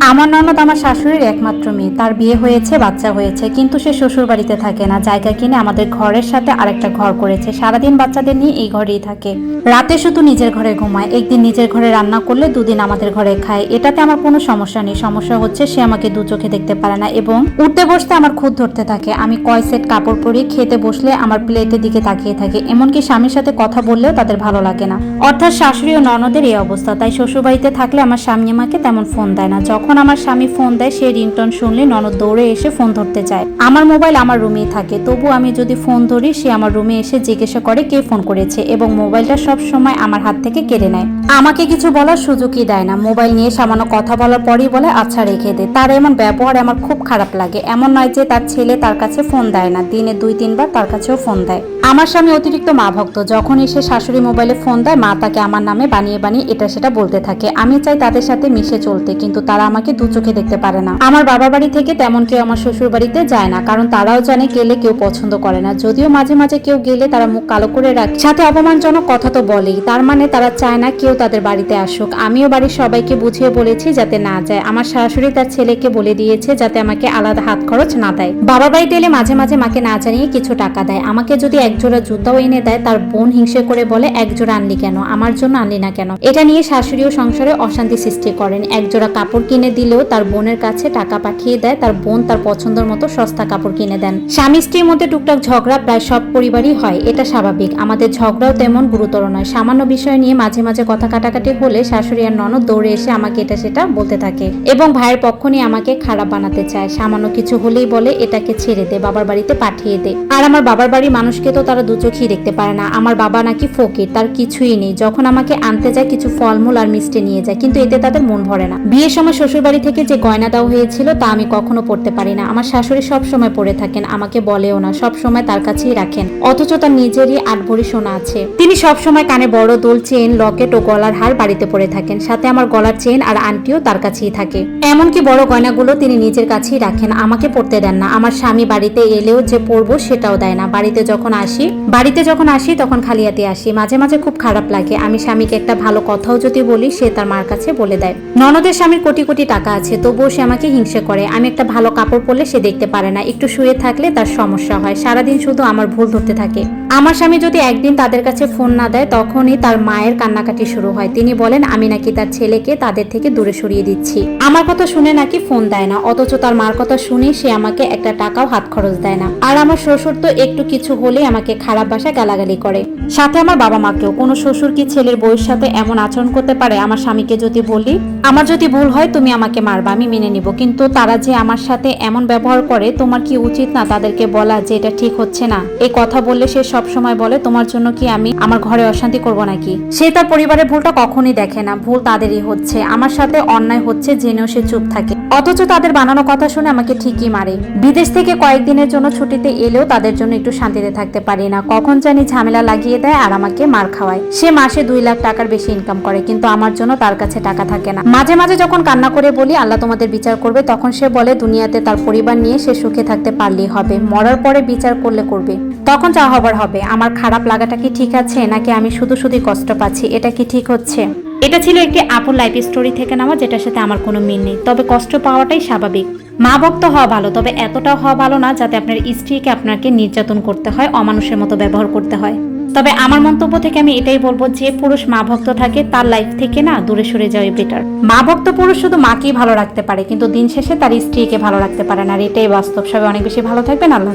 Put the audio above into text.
আমার ননদ আমার শাশুড়ির একমাত্র মেয়ে। তার বিয়ে হয়েছে, বাচ্চা হয়েছে, কিন্তু সে শ্বশুর বাড়িতে থাকে না। জায়গা কিনে আমাদের ঘরের সাথে আরেকটা ঘর করেছে। সারাদিন বাচ্চাদের নিয়ে এই ঘরেই থাকে। রাতে শুধু নিজের ঘরে ঘুমায়। একদিন নিজের ঘরে রান্না করলে দুদিন আমাদের ঘরে খায়। এটাতে আমার কোনো সমস্যা নেই। সমস্যা হচ্ছে সে আমাকে দু চোখে দেখতে পারে না এবং উঠতে বসতে আমার খুদ ধরতে থাকে। আমি কয় সেট কাপড় পরে খেতে বসলে আমার প্লেটের দিকে তাকিয়ে থাকে। এমনকি স্বামীর সাথে কথা বললেও তাদের ভালো লাগে না। অর্থাৎ শাশুড়ি ও ননদের এই অবস্থা। তাই শ্বশুরবাড়িতে থাকলে আমার স্বামী আমাকে তেমন ফোন দেয় না। যখন আমার স্বামী ফোন দেয়, সে রিংটন শুনলে ননদ দৌড়ে এসে ফোন ধরতে চায় আমার মোবাইল আমার রুমেই থাকে, তবু আমি যদি ফোন ধরি, সে আমার রুমে এসে জিজ্ঞাসা করে কে ফোন করেছে এবং মোবাইলটা সব সময় আমার হাত থেকে কেড়ে নেয়। আমাকে কিছু বলার সুযোগই দেয় না। মোবাইল নিয়ে সামান্য কথা বলার পরই বলে আচ্ছা রেখে দে। তার এমন ব্যবহার আমার খুব খারাপ লাগে। এমন নয় যে তার ছেলে তার কাছে ফোন দেয় না। দিনে দুই, তিনবার তার কাছেও ফোন দেয়। আমার স্বামী অতিরিক্ত মা ভক্ত। যখন এসে শাশুড়ি মোবাইলে ফোন দেয়, মা তাকে আমার নামে বানিয়ে বানিয়ে এটা সেটা বলতে থাকে। আমি চাই তাদের সাথে মিশে চলতে, কিন্তু তারা আমাকে দু চোখে দেখতে পারে না। আমার বাবার বাড়ি থেকে তেমন কেউ আমার শ্বশুর বাড়িতে যায় না, কারণ তারাও জানে গেলে কেউ পছন্দ করে না। যদিও মাঝে মাঝে কেউ গেলে তারা মুখ কালো করে রাখে। সাথে অপমানজনক কথা তো বলেই, তার মানে তারা চায় না কেউ তাদের বাড়িতে আসুক। আমিও বাড়ির সবাইকে বুঝিয়ে বলেছি যাতে না যায়। আমার শাশুড়ি তার ছেলেকে বলে দিয়েছে যাতে আমাকে আলাদা হাত খরচ না দেয়। বাবা বাড়িতে এলে মাঝে মাঝে মাকে না জানিয়ে কিছু টাকা দেয়। আমাকে যদি একজোড়া জুতাও এনে দেয়, তার বোন হিংসে করে বলে, একজোড়া আনলি কেন? আমার জন্য আনলি না কেন? এটা নিয়ে শাশুড়ি ও সংসারে অশান্তি সৃষ্টি করেন। একজোড়া কাপড় কিনে দিলেও তার বোনের কাছে টাকা পাঠিয়ে দেয়, তার বোন তার পছন্দের মতো সস্তা কাপড় কিনে দেন। স্বামী স্ত্রীর মধ্যে টুকটাক ঝগড়া প্রায় সব পরিবারই হয়, এটা স্বাভাবিক। আমাদের ঝগড়াও তেমন গুরুতর নয়। সামান্য বিষয় নিয়ে মাঝে মাঝে কথা কাটাকাটি হলে শাশুড়ি আর ননদ দৌড়ে এসে আমাকে এটা সেটা বলতে থাকে এবং ভাইয়ের পক্ষ নিয়ে আমাকে খারাপ বানাতে চায়। সামান্য কিছু হলেই বলে, এটাকে ছেড়ে দে, বাবার বাড়িতে পাঠিয়ে দে। আর আমার বাবার বাড়ির মানুষকে তো তারা দু চোখেই দেখতে পারে না। আমার বাবা নাকি ফকির, তার কিছুই নেই। যখন আমাকে আনতে যায়, কিছু ফলমূল আর মিষ্টি নিয়ে যায়, কিন্তু এতে তাদের মন ভরে না। বিয়ের সময় শ্বশুর বাড়ি থেকে যে গয়না দেওয়া হয়েছিল তা আমি কখনো পড়তে পারি না। আমার শাশুড়ি সব সময় পড়ে থাকেন, আমাকে বলেও না সব সময় তার কাছেই রাখেন। অথচ তার নিজেরই আট ভরি সোনা আছে। তিনি সব সময় কানে বড় দোল চেন, লকেট ও গলার হার বাড়িতে পড়ে থাকেন। সাথে আমার গলার চেন আর আন্টিও তার কাছেই থাকে। এমনকি বড় গয়নাগুলো তিনি নিজের কাছেই রাখেন, আমাকে পড়তে দেন না। আমার স্বামী বাড়িতে এলেও যে পড়ব সেটাও দেয় না। বাড়িতে যখন আসি, বাড়িতে যখন আসি তখন খালি হাতে আসি। মাঝে মাঝে খুব খারাপ লাগে। আমি স্বামীকে একটা ভালো কথাও যদি বলি, সে তার মার কাছে বলে দেয়। ননদের স্বামীর কোটি কোটি টাকা আছে, তবুও সে আমাকে হিংসে করে। আমি একটা ভালো কাপড় পরলে সে দেখতে পারে না। একটু শুয়ে থাকলে তার সমস্যা হয়। সারাদিন শুধু আমার ভুল ধরতে থাকে। আমার স্বামী যদি একদিন তাদের কাছে ফোন না দেয়, তখনই তার মায়ের কান্নাকাটি শুরু হয়। তিনি বলেন, আমি নাকি তার ছেলেকে তাদের থেকে দূরে সরিয়ে দিচ্ছি। আমার কথা শুনে নাকি ফোন দেয় না। অথচ তার মার কথা শুনে সে আমাকে একটা টাকাও হাত খরচ দেয় না। আর আমার শ্বশুর তো একটু কিছু হলেই আমাকে খারাপ ভাষায় গালাগালি করে। সাথে আমার বাবা মাকেও। কোনো শ্বশুর কি ছেলের বউয়ের সাথে এমন আচরণ করতে পারে? আমার স্বামীকে যদি বলি, আমার যদি ভুল হয়, তুমি আমাকে মারবা, আমি মেনে নিব। কিন্তু তারা যে আমার সাথে এমন ব্যবহার করে, তোমার কি উচিত না তাদেরকে বলা যে এটা ঠিক হচ্ছে না? এই কথা বললে সে সব সময় বলে, তোমার জন্য কি আমি আমার ঘরে অশান্তি করব নাকি? সে তার পরিবারের ভুলটা কখনই দেখে না। ভুল তাদেরই হচ্ছে। আমার সাথে অন্যায় হচ্ছে জেনেও সে চুপ থাকে। অথচ তাদের বানানো কথা শুনে আমাকে ঠিকই মারে। বিদেশ থেকে কয়েকদিনের জন্য ছুটিতে এলেও তাদের জন্য একটু শান্তিতে থাকতে পারি না। কখন জানি ঝামেলা লাগিয়ে দেয় আর আমাকে মার খাওয়ায়। সে মাসে দুই লাখ টাকার বেশি ইনকাম করে, কিন্তু আমার জন্য তার কাছে টাকা থাকে না। মাঝে মাঝে যখন কান্না করে বলি আল্লাহ তোমাদের বিচার করবে। তখন সে বলে, দুনিয়াতে তার পরিবার নিয়ে সে সুখে থাকতে পারলেই হবে। মরার পরে বিচার করলে করবে। তখন যা হবার হবে। আমার খারাপ লাগাটা কি ঠিক আছে? নাকি আমি শুধু শুধু কষ্ট পাচ্ছি? এটা কি ঠিক হচ্ছে? এটা ছিল একটি আপুর লাইফ স্টোরি থেকে নেওয়া, যেটার সাথে আমার কোনো মিল নেই। তবে কষ্ট পাওয়াটাই স্বাভাবিক। মা ভক্ত হওয়া ভালো, তবে এতটাও হওয়া ভালো না, যাতে আপনার স্ত্রীকে আপনাকে নির্যাতন করতে হয়, অমানুষের মতো ব্যবহার করতে হয়। তবে আমার মন্তব্য থেকে আমি এটাই বলব যে পুরুষ মা ভক্ত থাকে, তার লাইফ থেকে না দূরে সরে যাওয়া বেটার মা ভক্ত পুরুষ শুধু মাকেই ভালো রাখতে পারে, কিন্তু দিন শেষে তার স্ত্রীকে ভালো রাখতে পারে না, আর এটাই বাস্তব। সবাই অনেক বেশি ভালো থাকবেন, আল্লাহ